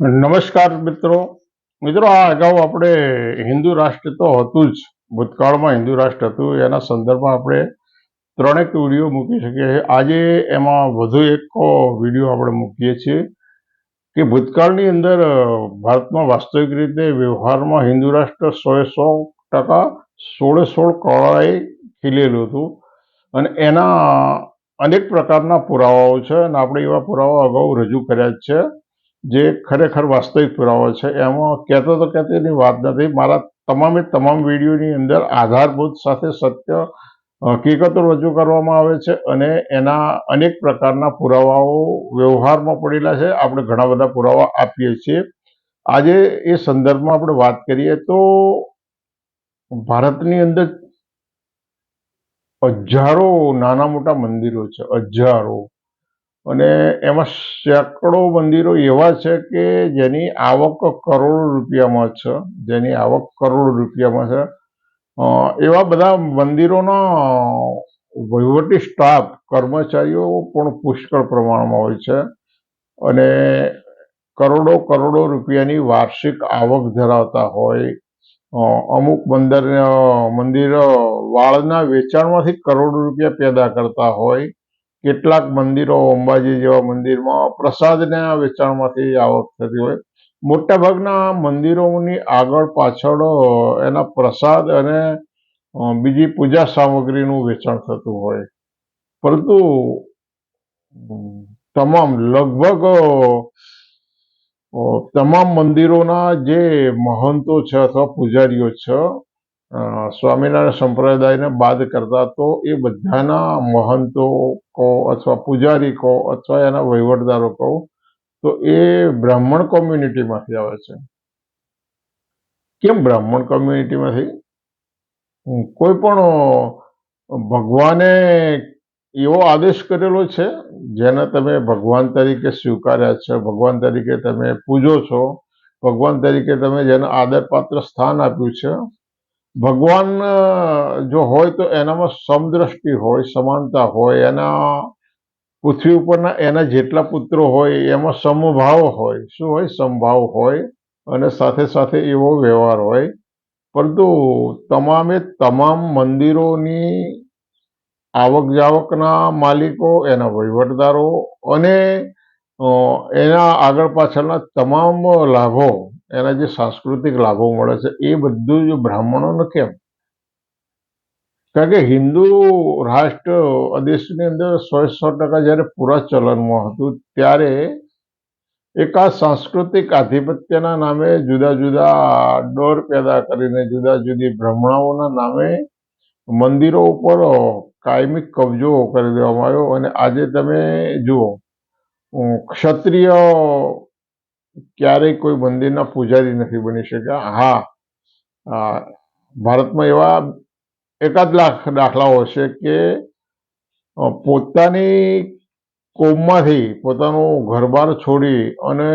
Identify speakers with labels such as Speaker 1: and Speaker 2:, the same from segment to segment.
Speaker 1: નમસ્કાર મિત્રો. મિત્રો, આ અગાઉ આપણે હિન્દુ રાષ્ટ્ર તો હતું જ. ભૂતકાળમાં હિન્દુ રાષ્ટ્ર હતું. એના સંદર્ભમાં આપણે ત્રણેક વીડિયો મૂકી શકીએ છીએ. આજે એમાં વધુ એક વીડિયો આપણે મૂકીએ છીએ કે ભૂતકાળની અંદર ભારતમાં વાસ્તવિક રીતે વ્યવહારમાં હિન્દુ રાષ્ટ્ર સોએ સો ટકા સોળે સોળ કળાએ ખીલેલું હતું. અને એના અનેક પ્રકારના પુરાવાઓ છે. અને આપણે એવા પુરાવા અગાઉ રજૂ કર્યા જ છે. જે ખરેખર વાસ્તવિક પુરાવા છે, એમાં કહેતો તો કહેતો એની વાત નથી. મારા તમામે તમામ વિડીયોની અંદર આધારભૂત સાથે સત્ય હકીકતો રજૂ કરવામાં આવે છે અને એના અનેક પ્રકારના પુરાવાઓ વ્યવહારમાં પડેલા છે. આપણે ઘણા બધા પુરાવા આપીએ છીએ. આજે એ સંદર્ભમાં આપણે વાત કરીએ તો ભારતની અંદર હજારો નાના મોટા મંદિરો છે. હજારો. અને એમાં સેંકડો મંદિરો એવા છે કે જેની આવક કરોડો રૂપિયામાં છે, જેની આવક કરોડો રૂપિયામાં છે. એવા બધા મંદિરોના વહીવટી સ્ટાફ, કર્મચારીઓ પણ પુષ્કળ પ્રમાણમાં હોય છે અને કરોડો કરોડો રૂપિયાની વાર્ષિક આવક ધરાવતા હોય. અમુક મંદિર મંદિર વાળના વેચાણમાંથી કરોડો રૂપિયા પેદા કરતા હોય. કેટલાક મંદિરો અંબાજી જેવા મંદિરમાં પ્રસાદના વેચાણમાંથી આવક થતી હોય. મોટા ભાગના મંદિરોની આગળ પાછળ એના પ્રસાદ અને બીજી પૂજા સામગ્રીનું વેચાણ થતું હોય. પરંતુ તમામ, લગભગ તમામ મંદિરોના જે મહંતો છે અથવા પૂજારીઓ છે સ્વામિનારાયણ સંપ્રદાયને બાદ કરતા તો એ બધાના મહંતો કહો અથવા પૂજારી કહો અથવા એના વહીવટદારો કહો તો એ બ્રાહ્મણ કોમ્યુનિટીમાંથી આવે છે. કેમ બ્રાહ્મણ કોમ્યુનિટીમાંથી? કોઈ પણ ભગવાને એવો આદેશ કરેલો છે જેને તમે ભગવાન તરીકે સ્વીકાર્યા છે, ભગવાન તરીકે તમે પૂજો છો, ભગવાન તરીકે તમે જેને આદરપાત્ર સ્થાન આપ્યું છે? ભગવાન જો હોય તો એનામાં સમદ્રષ્ટિ હોય, સમાનતા હોય, એના પૃથ્વી ઉપરના એના જેટલા પુત્રો હોય, એમાં સમભાવ હોય. શું હોય? સમભાવ હોય અને સાથે સાથે એવો વ્યવહાર હોય. પરંતુ તમામે તમામ મંદિરોની આવક જાવકના માલિકો, એના વહીવટદારો અને એના આગળ પાછળના તમામ લાભો એના જે સાંસ્કૃતિક લાભો મળે છે, એ બધું જ બ્રાહ્મણોને કેમ? કારણ કે હિન્દુ રાષ્ટ્ર દેશની અંદર સો સો ટકા જ્યારે પૂરા ચલણમાં હતું, ત્યારે એક આ સાંસ્કૃતિક આધિપત્યના નામે જુદા જુદા ડોર પેદા કરીને, જુદા જુદી ભ્રમણાઓના નામે મંદિરો ઉપર કાયમી કબજો કરી દેવામાં આવ્યો. અને આજે તમે જુઓ, ક્ષત્રિય ક્યારેય કોઈ મંદિરના પૂજારી નથી બની શક્યા. હા ભારતમાં એવા એકાદ લાખ દાખલાઓ છે કે પોતાની કોમમાંથી પોતાનું ઘરબાર છોડી અને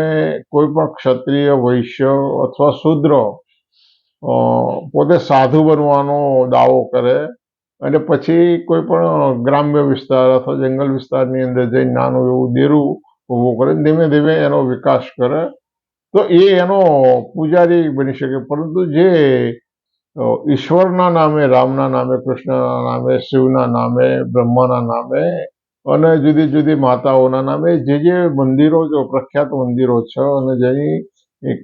Speaker 1: કોઈ પણ ક્ષત્રિય, વૈશ્ય અથવા શૂદ્ર પોતે સાધુ બનવાનો દાવો કરે અને પછી કોઈ પણ ગ્રામ્ય વિસ્તાર અથવા જંગલ વિસ્તારની અંદર જઈને નાનું એવું દેરું ઊભું કરે, ધીમે ધીમે એનો વિકાસ કરે. તો એ એનો પૂજારી બની શકે. પરંતુ જે ઈશ્વરના નામે, રામના નામે, કૃષ્ણના નામે, શિવના નામે, બ્રહ્માના નામે અને જુદી જુદી માતાઓના નામે જે જે મંદિરો જો પ્રખ્યાત મંદિરો છે અને જેની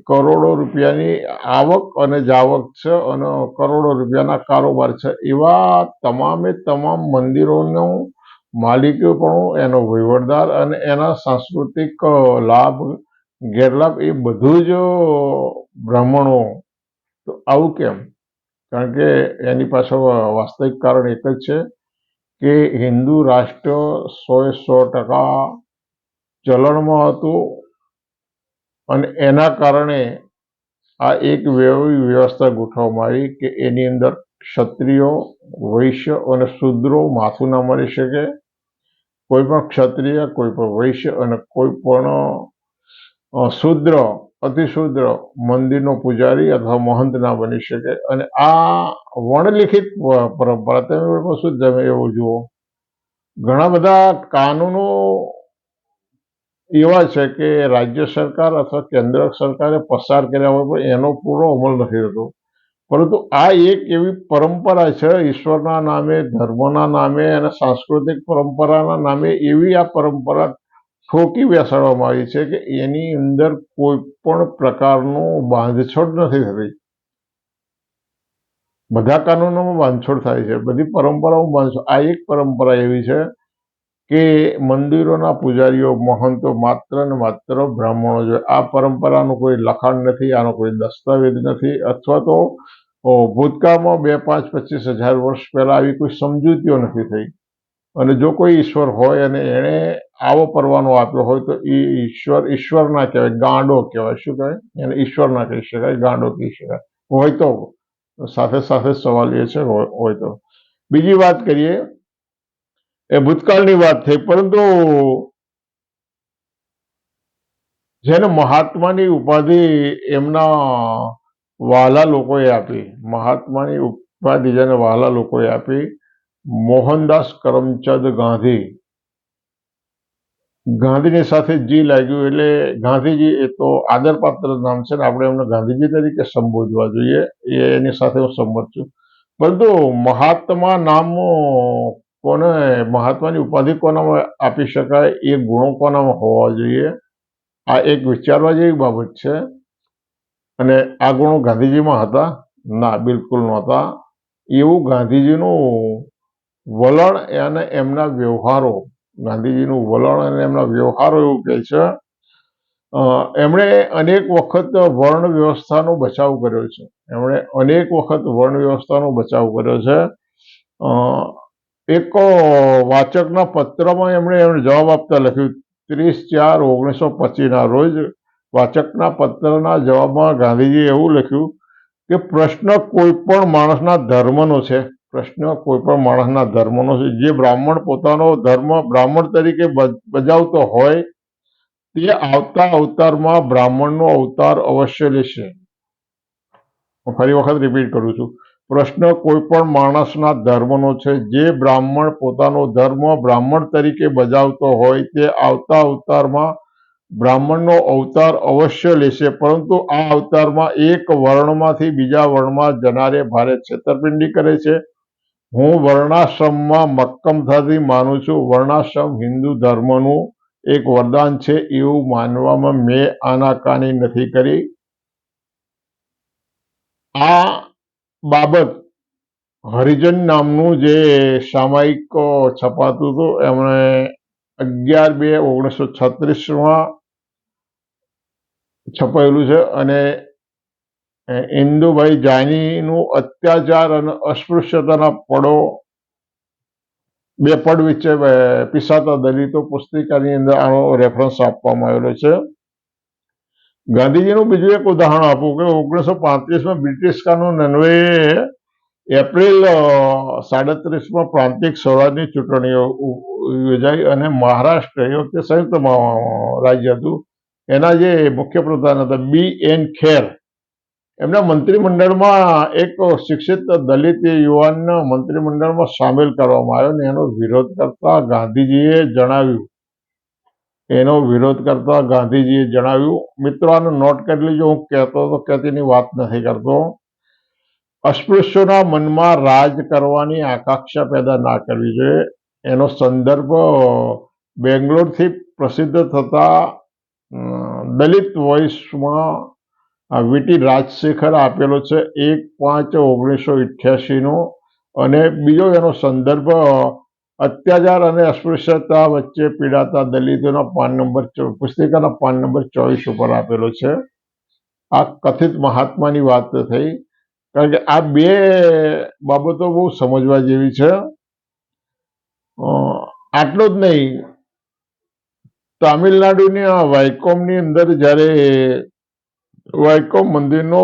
Speaker 1: કરોડો રૂપિયાની આવક અને જાવક છે અને કરોડો રૂપિયાના કારોબાર છે, એવા તમામે તમામ મંદિરોનો માલિકી પણ એનો વહીવટદાર અને એના સાંસ્કૃતિક લાભ, ગેરલાભ એ બધું જ બ્રાહ્મણો. તો આવું કેમ? કારણ કે એની પાછળ વાસ્તવિક કારણ એક જ છે કે હિન્દુ રાષ્ટ્ર સોએ સો ટકા ચલણમાં હતું અને એના કારણે આ એક એવી વ્યવસ્થા ગોઠવવામાં આવી કે એની અંદર ક્ષત્રિયો, વૈશ્ય અને શુદ્રો માથું ના મારી શકે. કોઈ પણ ક્ષત્રિય કોઈ પણ વૈશ્ય અને કોઈ પણ શુદ્ર શૂદ્ર અતિશૂદ્ર મંદિરનો પૂજારી અથવા મહંત ના બની શકે. અને આ વર્ણલિખિત પરંપરા તમે શું તમે એવું જુઓ. ઘણા બધા કાનૂનો એવા છે કે રાજ્ય સરકાર અથવા કેન્દ્ર સરકારે પસાર કર્યા હોય પણ એનો પૂરો અમલ નથી થતો. પરંતુ આ એક એવી પરંપરા છે, ઈશ્વરના નામે, ધર્મના નામે અને સાંસ્કૃતિક પરંપરાના નામે એવી આ પરંપરા ઠોકી બેસાડવામાં આવી છે કે એની અંદર કોઈ પણ પ્રકારનું બાંધછોડ નથી થતી. બધા કાનૂનોમાં બાંધછોડ થાય છે, બધી પરંપરાઓમાં બાંધછોડ. આ એક પરંપરા એવી છે કે મંદિરોના પૂજારીઓ મહંતો માત્ર ને માત્ર બ્રાહ્મણો જોઈએ આ પરંપરાનું કોઈ લખાણ નથી, આનો કોઈ દસ્તાવેજ નથી, અથવા તો ભૂતકાળમાં બે, પાંચ, પચીસ હજાર વર્ષ પહેલા આવી કોઈ સમજૂતીઓ નથી થઈ. અને જો કોઈ ઈશ્વર હોય અને એણે આવો પરવાનો આપ્યો હોય તો એ ઈશ્વર ઈશ્વર ના કહેવાય, ગાંડો કહેવાય. શું કહેવાય? એને ઈશ્વર ના કહી શકાય, ગાંડો કહી શકાય. હોય તો સાથે સાથે સવાલ એ છે હોય તો. બીજી વાત કરીએ. એ ભૂતકાળની વાત થઈ, પરંતુ જેને મહાત્માની ઉપાધિ એમના વહાલા લોકોએ આપી, મહાત્માની ઉપાધિ જેને વાલા લોકોએ આપી, મોહનદાસ કરમચંદ ગાંધી. ગાંધીની સાથે જી લાગ્યું એટલે ગાંધીજી એ તો આદરપાત્ર નામ છે ને આપણે એમને ગાંધીજી તરીકે સંબોધવા જોઈએ, એ એની સાથે હું સંમત છું. પરંતુ મહાત્મા નામ કોને, મહાત્માની ઉપાધિ કોનામાં આપી શકાય, એ ગુણો કોનામાં હોવા જોઈએ? આ એક વિચારવા જેવી બાબત છે. અને આ ગુણો ગાંધીજીમાં હતા? ના, બિલકુલ નહોતા. એવું ગાંધીજીનું વલણ અને એમના વ્યવહારો, ગાંધીજીનું વલણ અને એમના વ્યવહારો એવું કહે છે એમણે અનેક વખત વર્ણ વ્યવસ્થાનો બચાવ કર્યો છે. એમણે અનેક વખત વર્ણ વ્યવસ્થાનો બચાવ કર્યો છે. એક વાચકના પત્રમાં એમણે એમણે જવાબ આપતા લખ્યું, ત્રીસ ચાર ઓગણીસો પચીસના રોજ વાચકના પત્રના જવાબમાં ગાંધીજીએ એવું લખ્યું કે પ્રશ્ન કોઈ પણ માણસના ધર્મનો છે. પ્રશ્ન કોઈ પણ માણસના ધર્મનો છે. જે બ્રાહ્મણ પોતાનો ધર્મ બ્રાહ્મણ તરીકે બજાવતો હોય, તે આવતા અવતારમાં બ્રાહ્મણનો અવતાર અવશ્ય લેશે. હું ફરી વખત રિપીટ કરું છું. પ્રશ્ન કોઈ પણ માણસના ધર્મનો છે. જે બ્રાહ્મણ પોતાનો ધર્મ બ્રાહ્મણ તરીકે બજાવતો હોય, તે આવતા અવતારમાં બ્રાહ્મણનો અવતાર અવશ્ય લેશે, પરંતુ આ અવતારમાં એક વર્ણમાંથી બીજા વર્ણમાં જનારે ભારે છેતરપિંડી કરે છે. હું વર્ણાશ્રમમાં મક્કમતાથી માનું છું. વર્ણાશ્રમ હિન્દુ ધર્મનું એક વરદાન છે એવું માનવામાં મેં આનાકાની નથી કરી. આ બાબત હરિજન નામનું જે સામાયિક છપાતું હતું, એમણે અગિયાર બે ઓગણીસો છત્રીસમાં છપાયેલું છે અને ઇન્દુભાઈ જાનીનું અત્યાચાર અને અસ્પૃશ્યતાના પડો બે પડ વચ્ચે પીસાતા દલિતો પુસ્તિકાની અંદર આનો રેફરન્સ આપવામાં આવેલો છે. ગાંધીજીનું બીજું એક ઉદાહરણ આપું કે ઓગણીસો પાંત્રીસમાં બ્રિટિશ કાનૂન અન્વયે એપ્રિલ સાડત્રીસમાં પ્રાંતિક સ્વરાજની ચૂંટણીઓ યોજાઈ અને મહારાષ્ટ્ર એ વખતે સંયુક્ત રાજ્ય હતું. એના જે મુખ્ય પ્રધાન હતા, બી એન ખેર. એમના મંત્રીમંડળમાં એક શિક્ષિત દલિત યુવાનને મંત્રીમંડળમાં સામેલ કરવામાં આવ્યો અને એનો વિરોધ કરતા ગાંધીજીએ જણાવ્યું. એનો વિરોધ કરતા ગાંધીજીએ જણાવ્યું, મિત્રો, આને નોટ કરી લેજો, હું કહેતો તો કહેતીની વાત નથી કરતો. અસ્પૃશ્યોના મનમાં રાજ કરવાની આકાંક્ષા પેદા ના કરવી જોઈએ. એનો સંદર્ભ બેંગ્લોરથી પ્રસિદ્ધ થતા દલિત વોઇસમાં વીટી રાજશેખર આપેલો છે એક પાંચ ઓગણીસો ઇઠ્યાસીનો અને બીજો એનો સંદર્ભ અત્યાચાર અને અસ્પૃશ્યતા વચ્ચે પીડાતા દલિતોના પાન નંબર પુસ્તિકાના પાન નંબર ચોવીસ ઉપર આપેલો છે. આ કથિત મહાત્માની વાત થઈ. કારણ કે આ બે બાબતો બહુ સમજવા જેવી છે. આટલું જ નહીં તામિલનાડુની આ વાયકોમની અંદર જ્યારે વાયકોમ મંદિરનો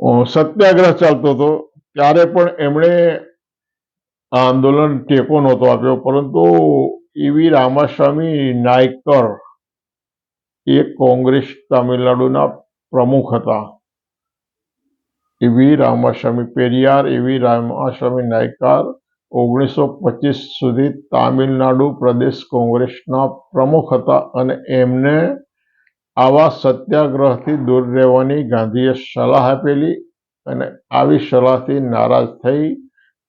Speaker 1: અ, સત્યાગ્રહ ચાલતો હતો ત્યારે પણ એમણે આ આંદોલન ટેકો નહોતો આપ્યો. પરંતુ ઈવી રામાસ્વામી નાયકર એ કોંગ્રેસ તામિલનાડુના પ્રમુખ હતા. ઈવી રામાસ્વામી પેરિયાર ઈવી રામાસ્વામી નાયકર ઓગણીસો પચીસ સુધી તામિલનાડુ પ્રદેશ કોંગ્રેસના પ્રમુખ હતા અને એમને આવા સત્યાગ્રહથી દૂર રહેવાની ગાંધીએ સલાહ આપેલી અને આવી સલાહથી નારાજ થઈ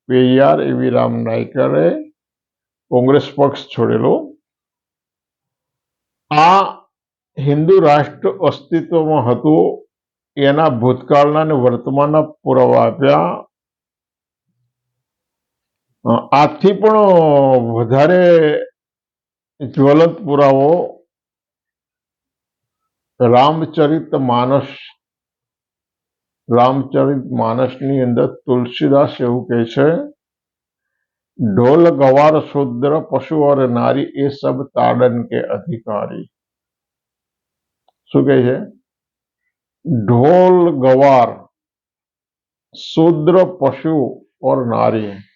Speaker 1: પેયાર એવી રામ નાયકરે કોંગ્રેસ પક્ષ છોડેલો. આ હિન્દુ રાષ્ટ્ર અસ્તિત્વમાં હતું, એના ભૂતકાળના અને વર્તમાનના પુરાવા આપ્યા आजी पारे ज्वलत पुराव रामचरित मानस रामचरित मानस अंदर तुलसीदास एवं कहे ढोल गवार शूद्र पशु और नारी ए सब ताड़न के अधिकारी। शु कह ढोल गवार शूद्र पशु और नारी।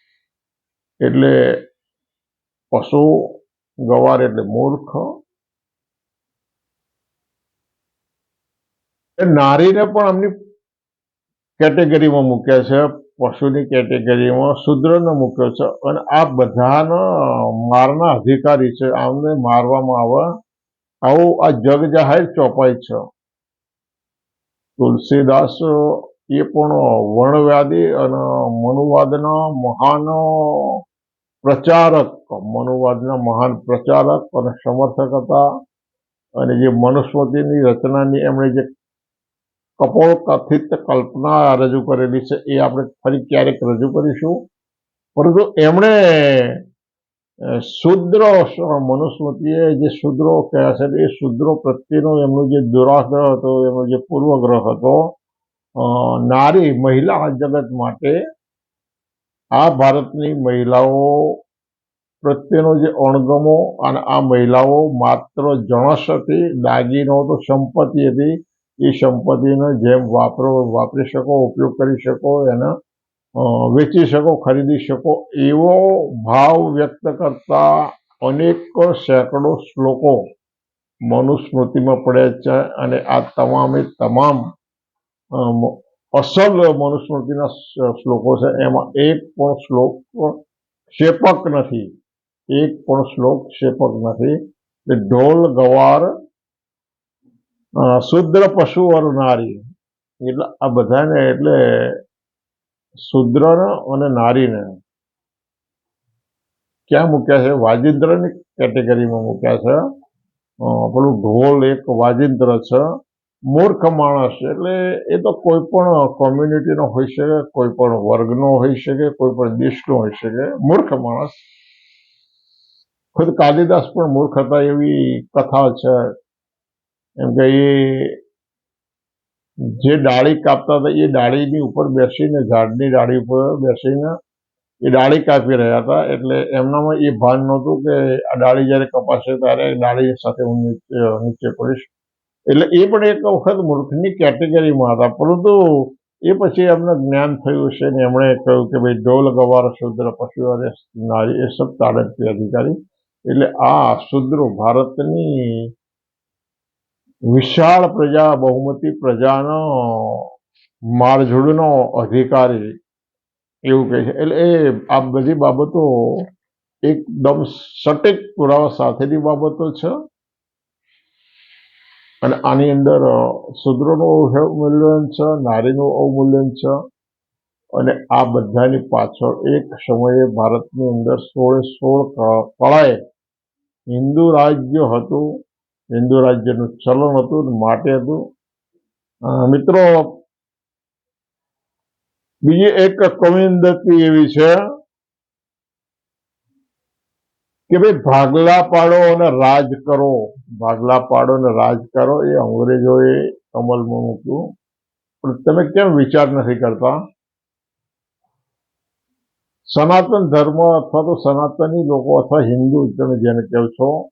Speaker 1: એટલે પશુ ગવાર એટલે મૂર્ખ. એ નારીને પણ એમની કેટેગરીમાં મૂક્યા છે, પશુની કેટેગરીમાં શુદ્રને મૂક્યો છે. અને આ બધાના મારના અધિકારી છે, આમને મારવામાં આવે. આવું આ જગ જાહેર ચોપાઈ છે. તુલસીદાસ એ પણ વર્ણવ્યાદી અને મનુવાદના મહાન પ્રચારક મનુવાદના મહાન પ્રચારક અને સમર્થક હતા અને જે મનુસ્મૃતિની રચનાની એમણે જે કપોળ કથિત કલ્પના રજૂ કરેલી છે, એ આપણે ફરી ક્યારેક રજૂ કરીશું. પરંતુ એમણે શુદ્ર મનુસ્મૃતિએ જે શુદ્રો કહ્યા છે, એ શુદ્રો પ્રત્યેનો એમનો જે દુરાગ્રહ હતો, એમનો જે પૂર્વગ્રહ હતો નારી, મહિલા જગત માટે આ ભારતની મહિલાઓ પ્રત્યેનો જે અણગમો અને આ મહિલાઓ માત્ર જણસ હતી, દાગીનો તો સંપત્તિ હતી. એ સંપત્તિને જેમ વાપરો, વાપરી શકો, ઉપયોગ કરી શકો, એને વેચી શકો, ખરીદી શકો, એવો ભાવ વ્યક્ત કરતા અનેક સેંકડો શ્લોકો મનુસ્મૃતિમાં પડ્યા છે અને આ તમામે તમામ અસલ મનુસ્મૃતિના શ્લોકો છે. એમાં એક પણ શ્લોક ક્ષેપક નથી. એક પણ શ્લોક ક્ષેપક નથી. એ ઢોલ ગવાર શુદ્ર પશુ ઓર નારી. એટલે આ બધાને એટલે શુદ્રને અને નારીને ક્યાં મૂક્યા છે? વાજિંદ્રની કેટેગરીમાં મૂક્યા છે. પેલું ઢોલ એક વાજિંદ્ર છે. મૂર્ખ માણસ એટલે એ તો કોઈ પણ કોમ્યુનિટીનો હોઈ શકે, કોઈ પણ વર્ગનો હોઈ શકે, કોઈ પણ દેશનો હોઈ શકે. મૂર્ખ માણસ ખુદ કાલિદાસ પણ મૂર્ખ હતા એવી કથા છે. એમ કે એ જે ડાળી કાપતા હતા, એ ડાળીની ઉપર બેસીને, ઝાડની ડાળી ઉપર બેસીને એ ડાળી કાપી રહ્યા હતા. એટલે એમનામાં એ ભાન નહોતું કે આ ડાળી જ્યારે કપાશે ત્યારે ડાળી સાથે હું નીચે નીચે પડીશ. એટલે એ પણ એક વખત મૂર્ખની કેટેગરીમાં હતા. પરંતુ એ પછી એમને જ્ઞાન થયું છે ને એમણે કહ્યું કે ભાઈ ઢોલ, ગવાર, શુદ્ર, પશુ નારી એ સબ તાડકથી અધિકારી. એટલે આ શુદ્રો ભારતની વિશાળ પ્રજા, બહુમતી પ્રજાનો માળજોડનો અધિકારી એવું કહે છે. એટલે એ આ બધી બાબતો એકદમ સટીક પુરાવા સાથેની બાબતો છે. અને આની અંદર શુદ્રનું અવમૂલ્યન છે, નારીનું અવમૂલ્યન છે, અને આ બધાની પાછળ એક સમયે ભારતની અંદર સોળે સોળ કળાએ હિન્દુ રાજ્ય હતું, હિન્દુ રાજ્યનું ચલણ હતું માટે હતું. મિત્રો, બીજી એક કવિંદતી એવી છે કે ભાઈ ભાગલા પાડો અને રાજ કરો. ભાગલા પાડો અને રાજ કરો એ અંગ્રેજોએ અમલમાં મૂક્યું. પણ તમે કેમ વિચાર નથી કરતા? સનાતન ધર્મ અથવા તો સનાતની લોકો અથવા હિન્દુ તમે જેને કહો છો,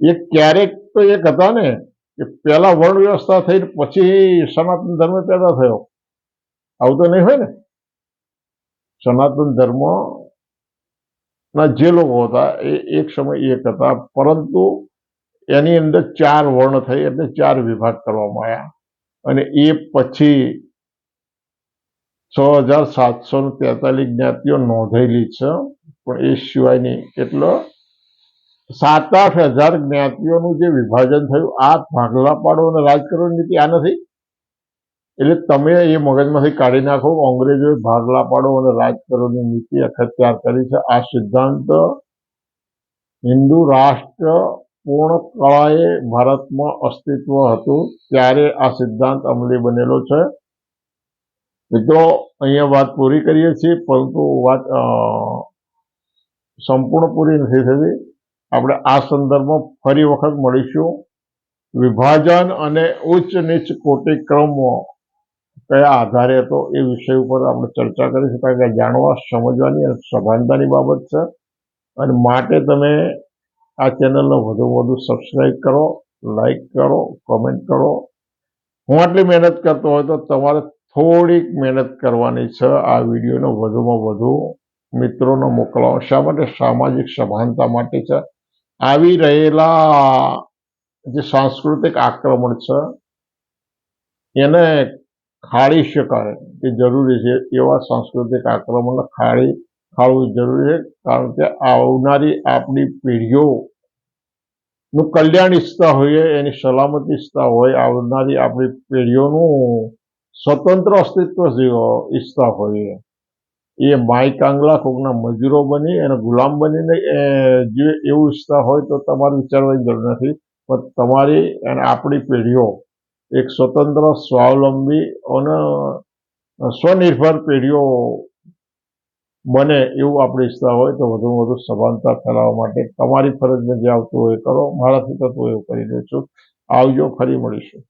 Speaker 1: એ ક્યારેક તો એક હતા ને, કે પહેલા વર્ણ વ્યવસ્થા થઈ પછી સનાતન ધર્મ પેદા થયો. આવું તો નહીં હોય ને? સનાતન ધર્મ ના જે લોકો હતા એ એક સમય એક હતા પરંતુ એની અંદર ચાર વર્ણ થઈ એટલે ચાર વિભાગ કરવામાં આવ્યા અને એ પછી છ હજાર સાતસો તેતાલીસ જ્ઞાતિઓ નોંધાયેલી છે પણ એ સિવાયની કેટલો સાત આઠ હજાર જ્ઞાતિઓનું જે વિભાજન થયું આ ભાગલા પાડો અને રાજકરણ નીતિ આ નથી એટલે તમે એ મગજમાંથી કાઢી નાખો કે ભાગલા પાડો અને રાજ કરોની નીતિ અખત્યાર કરી છે. આ સિદ્ધાંત હિન્દુ રાષ્ટ્ર પૂર્ણ કળાએ ભારતમાં અસ્તિત્વ હતું, ત્યારે આ સિદ્ધાંત અમલી બનેલો છે. મિત્રો, અહીંયા વાત પૂરી કરીએ છીએ, પરંતુ વાત સંપૂર્ણ પૂરી નથી થતી. આપણે આ સંદર્ભમાં ફરી વખત મળીશું. વિભાજન અને ઉચ્ચ નીચ કોટિક્રમો કયા આધારે હતો એ વિષય ઉપર આપણે ચર્ચા કરીશું, કારણ કે જાણવા, સમજવાની અને સભાનતાની બાબત છે. અને માટે તમે આ ચેનલને વધુ વધુ સબસ્ક્રાઈબ કરો લાઈક કરો કોમેન્ટ કરો. હું આટલી મહેનત કરતો હોય તો તમારે થોડીક મહેનત કરવાની છે આ વિડીયોને વધુમાં વધુ મિત્રોને મોકલાવો. શા માટે? સામાજિક સભાનતા માટે છે. આવી રહેલા જે સાંસ્કૃતિક આક્રમણ છે, એને ખાળી શકાય એ જરૂરી છે. એવા સાંસ્કૃતિક આક્રમણને ખાળી ખાળવું જરૂરી છે કારણ કે આવનારી આપણી પેઢીઓ નું કલ્યાણ ઈચ્છતા હોઈએ, એની સલામતી ઈચ્છતા હોય, આવનારી આપણી પેઢીઓનું સ્વતંત્ર અસ્તિત્વ ઈચ્છતા હોઈએ. એ માય કાંગલા કોકના મજૂરો બની અને ગુલામ બનીને જે એવું ઈચ્છતા હોય તો તમારે વિચારવાની જરૂર નથી. પણ તમારી અને આપણી પેઢીઓ એક સ્વતંત્ર, સ્વાવલંબી અને સ્વનિર્ભર પેઢીઓ બને એવું આપણી ઈચ્છતા હોય તો વધુમાં વધુ સભાનતા ફેલાવવા માટે તમારી ફરજમાં જે આવતું હોય, કરો. મારાથી થતું એવું કરી દઉં છું. આવજો, ફરી મળીશું.